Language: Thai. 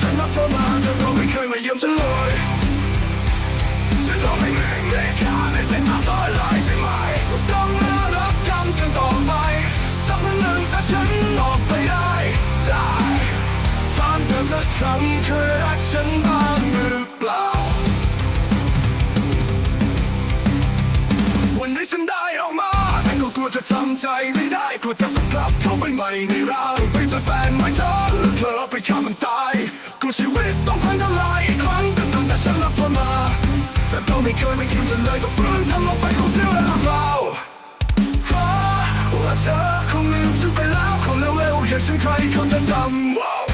ฉันรับเธอมาเธอก็ไม่เคยมาเยี่ยมฉันเลยฉันรอไม่แม่งได้ค่าในเส้นทางต่อไหลใช่ไหมก็ต้องน่ารักกันกันต่อไปสักวันหนึ่งถ้าฉันออกไปได้ได้ถามเธอสักครั้งเคยรักฉันบ้างหรือเปล่าวันนี้ฉันได้ออกมาแต่ก็กลัวจะทำใจไม่ได้กลัวจะกลับเข้าไปใหม่ในร่างไปจะแฟนใหม่เธอเธอไปฆ่ามันตาย คู่ชีวิตต้องพังทลายอีกครั้งเป็ตั้งแต่ฉันรับเธอมาแต่เรไม่เคยไม่คิดจะเลยก็ฟื้นทำลงไปคงเสียเวลาเปล่าเพราะว่าเธอคงลืมฉันไปแล้วคงเร็วๆอยากฉันใครเขาจะจำ